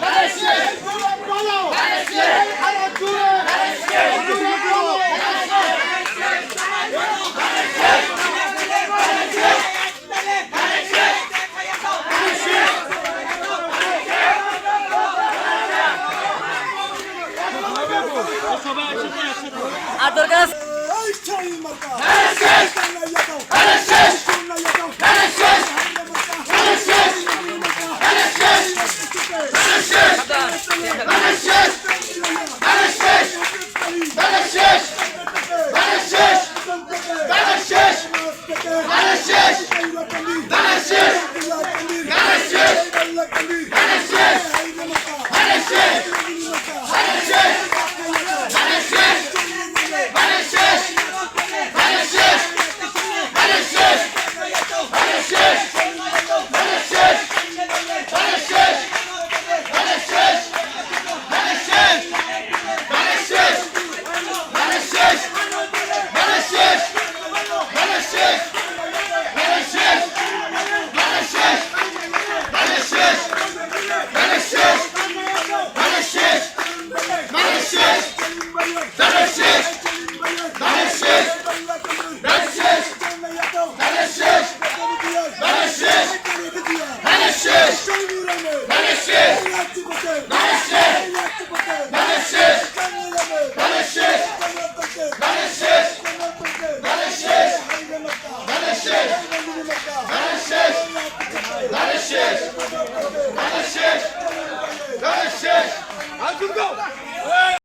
জোরে বলো Yeah. Manasseh Manasseh Manasseh